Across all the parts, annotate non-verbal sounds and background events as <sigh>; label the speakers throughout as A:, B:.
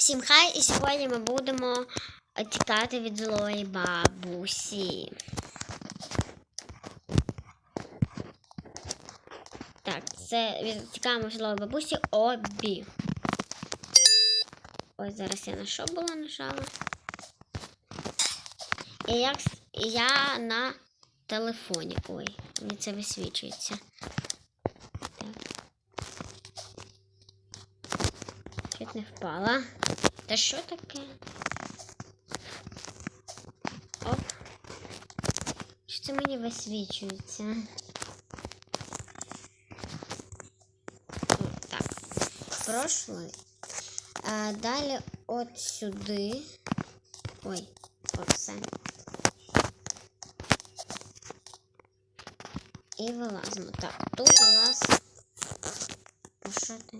A: Всім хай, і сьогодні ми будемо е, тікати від злої бабусі. Так, це від тікаємо від злої бабусі обі. Ось зараз я на що було нажала. І як я на телефоні. Ой, мені це висвічується. Чуть не впала. Та що таке? Оп. Що це мені висвічується? О, так. Пройшли. А, далі от сюди. Ой, оце. І вилазимо. Так, тут у нас. О, що ти?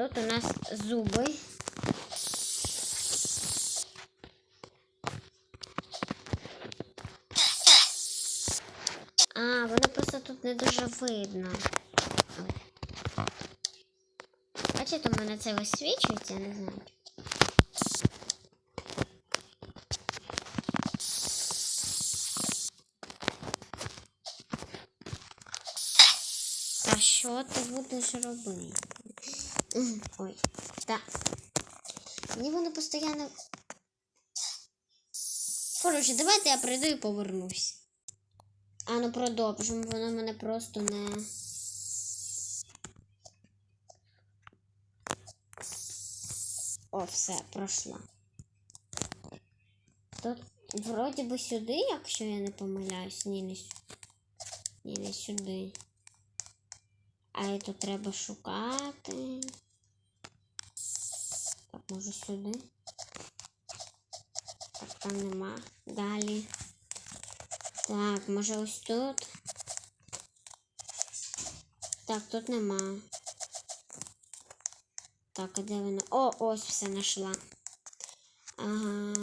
A: Тут у нас зуби. А, вони просто тут не дуже видно. Бачите, у мене це висвічується, не знаю. Та що ти будеш робити? Ой, так. Мені вони постійно. Коротше, давайте я прийду і повернусь. А ну продовжимо, воно мене просто не. О, все, пройшла. Тут вроді би сюди, якщо я не помиляюсь, ні, не, ні, не сюди. А тут треба шукати. Так, може сюди. Так, там нема. Далі. Так, може ось тут. Так, тут нема. Так, а де вона? О, ось все знайшла. Ага.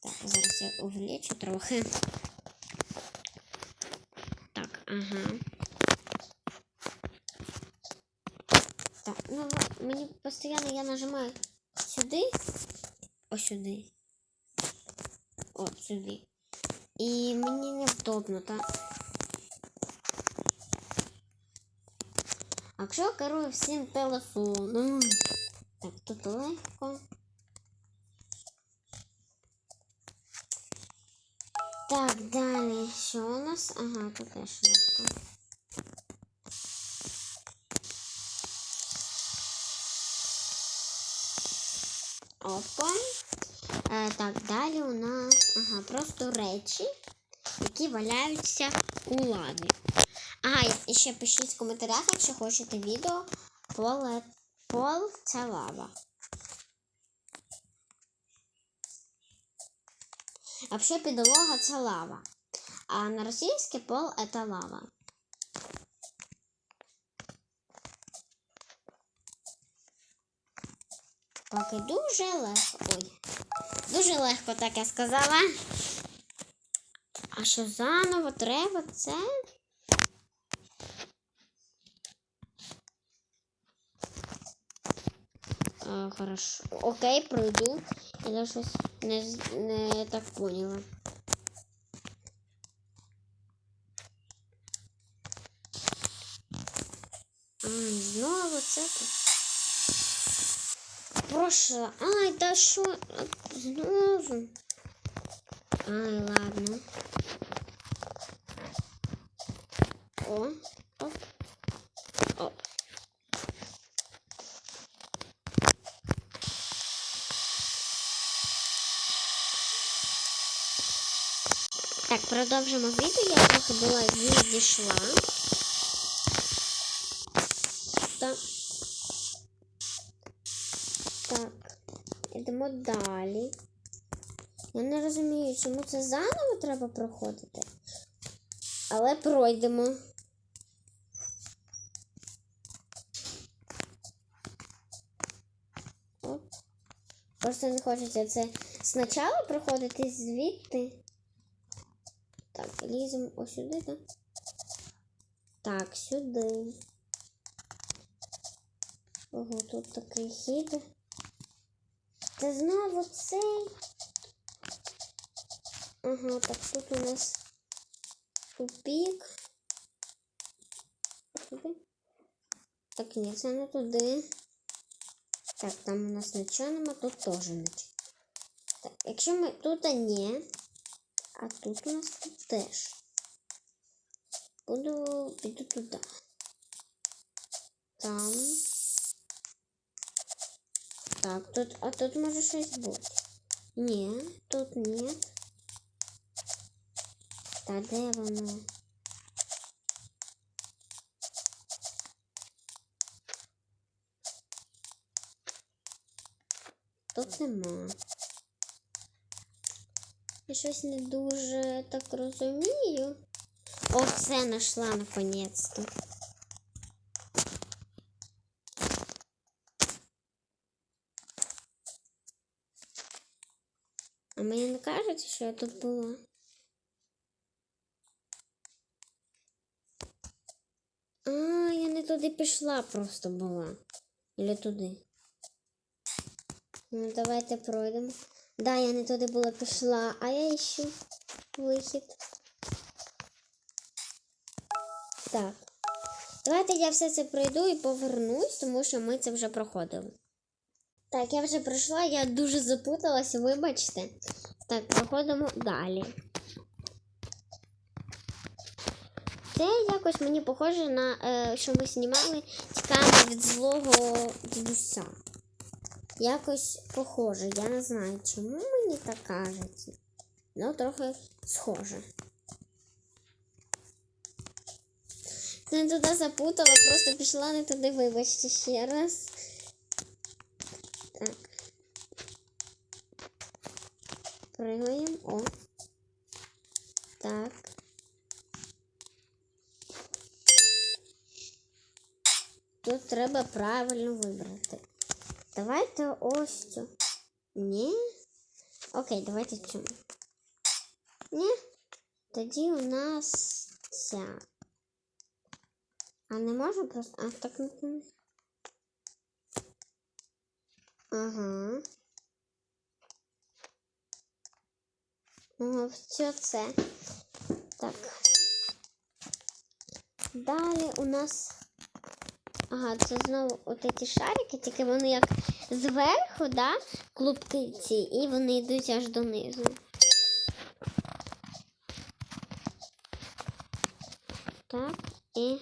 A: Так, зараз я увеличу трохи. Так, ага. Так, ну во- мені постійно я нажимаю сюди, ось сюди. От сюди. І мені невдобно, так? А якщо я керую всім телефоном. Так, тут легко. Так, далі. Що у нас? Ага, тут теж легко. Опа. Е, так, далі у нас ага, просто речі, які валяються у лаві. Ага, і ще пишіть в коментарях, якщо хочете відео поле, пол це лава. А взагалі підлога це лава. А на російське пол це лава. Поки дуже легко. Ой. Дуже легко так я сказала. А що заново треба це? А, хорошо. Окей, пройду. Я щось не, не так поняла. А, знову це. Прошло. Ай, да що? Знову. Ай, ладно. О, оп. Оп. Так, продовжимо відео. Я трохи була відійшла. Далі. Я не розумію, чому це заново треба проходити. Але пройдемо. Оп. Просто не хочеться це спочатку проходити звідти. Так, ліземо ось сюди, так? Так, сюди. Ого, тут такий хід. Це знову цей. Ага, так тут у нас тупік. Так, ні, це не туди. Так, там у нас нічого нема, тут теж нічого. Так, якщо ми тут ні, а тут у нас тут теж. Буду піду туди. Там. Так, тут, а тут може щось бути. Ні, тут ні. Та де воно? Тут нема. Я щось не дуже так розумію. Оце знайшла наконець-то. Кажеться, що я тут була. А, я не туди пішла просто була. Или туди. Ну, давайте пройдемо. Да, я не туди була пішла, а я ищу вихід. Так. Давайте я все це пройду і повернусь, тому що ми це вже проходили. Так, я вже пройшла, я дуже запуталася, вибачте. Так, проходимо далі. Це якось мені похоже на е, що ми знімали тікаємо від злого дідуся. Якось похоже. Я не знаю, чому мені так кажеться. Ну, трохи схоже. Не туди запутала, просто пішла не туди, вибачте ще раз. Пригаємо. О. Так. Тут треба правильно вибрати. Давайте ось цю. Ні. Окей, давайте цю. Ні. Тоді у нас ця. А не можу просто. А так. Ага. Все це. Так. Далі у нас. Ага, це знову от ці шарики, тільки вони як зверху, да, клубки ці, і вони йдуть аж донизу. Так, і.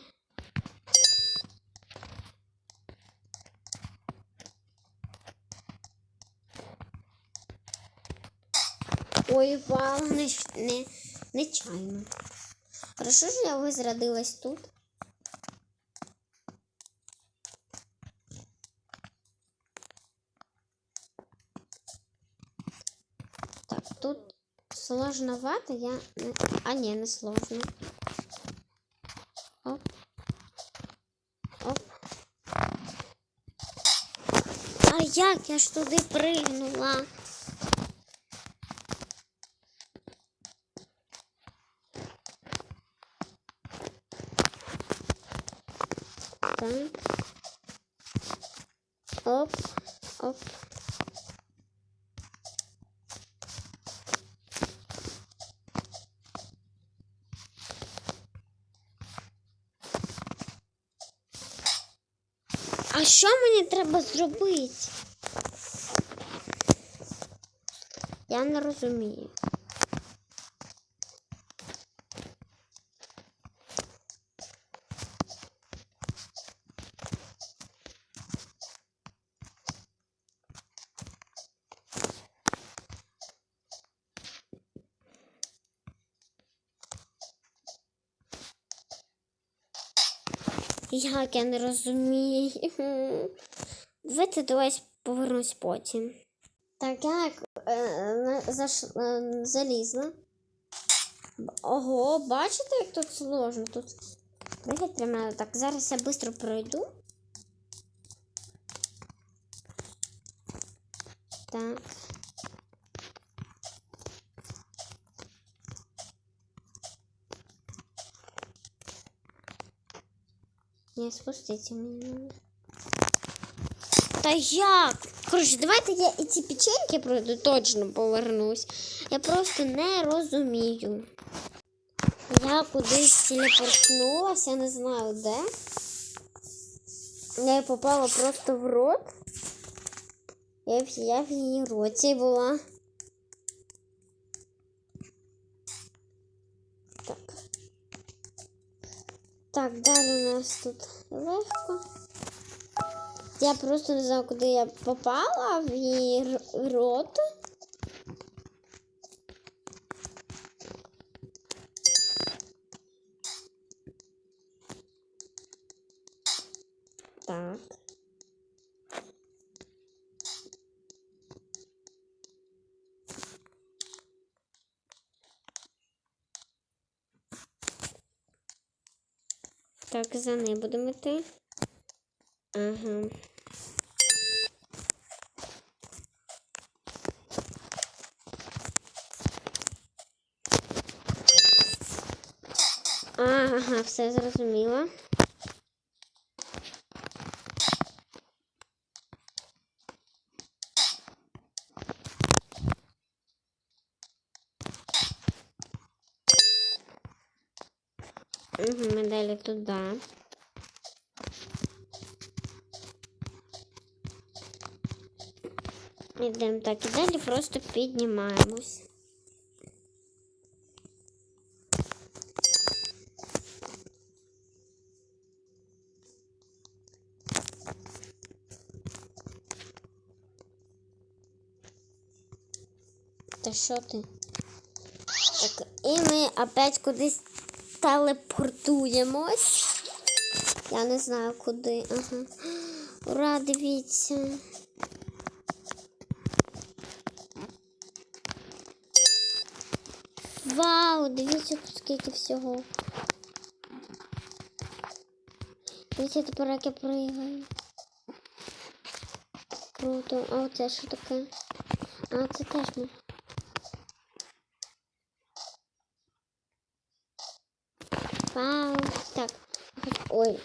A: Ой, впала не, не, нечайно. Хорошо, що я визрадилась тут. Так, тут сложновато, я... не- А, ні, не сложно. Оп. Оп. А як я ж туди пригнула? Оп, оп. А що мені треба зробити? Я не розумію. Як я не розумію. <laughs> Давайте давай повернусь потім. Так, як е, заш, е, залізла. Ого, бачите, як тут сложно? Тут пригать прямо так. Зараз я швидко пройду. Так. Не спустите меня. Та як? Коротше, давайте я і ці печеньки пройду, точно повернусь. Я просто не розумію. Я кудись телепортнулася, я не знаю де. Я попала просто в рот. Я, в- я в її роті була. Так, далі у нас тут легко. Я просто не знаю, куди я попала в її рот. Так. Так, за нею будемо йти. Ага. Ага, все зрозуміло. Угу, ми далі туди. Ідемо так і далі просто піднімаємось. Та що ти? Так, і ми опять кудись телепортуємось. Я не знаю куди. Ага. Ура, дивіться. Вау, дивіться, скільки всього. Дивіться, тепер як я пригаю. Круто. А оце що таке? А, це теж ми. Вау. Так. Ой.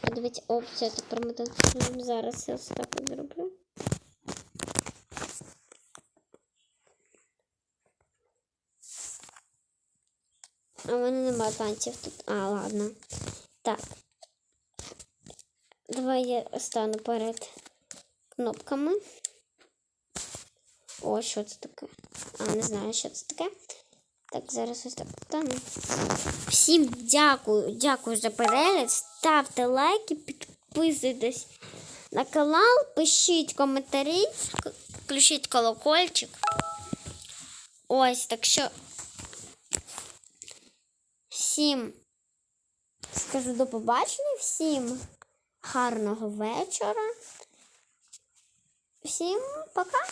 A: Подивіться, опція, тепер ми танцюємо. Зараз я ось так от зроблю. А в мене немає танців тут. А, ладно. Так. Давай я стану перед кнопками. О, що це таке? А, не знаю, що це таке. Так, зараз ось так стану. Всім дякую, дякую за перегляд. Ставте лайки, підписуйтесь на канал, пишіть коментарі, включіть колокольчик. Ось, так що всім скажу до побачення, всім гарного вечора. Всім пока!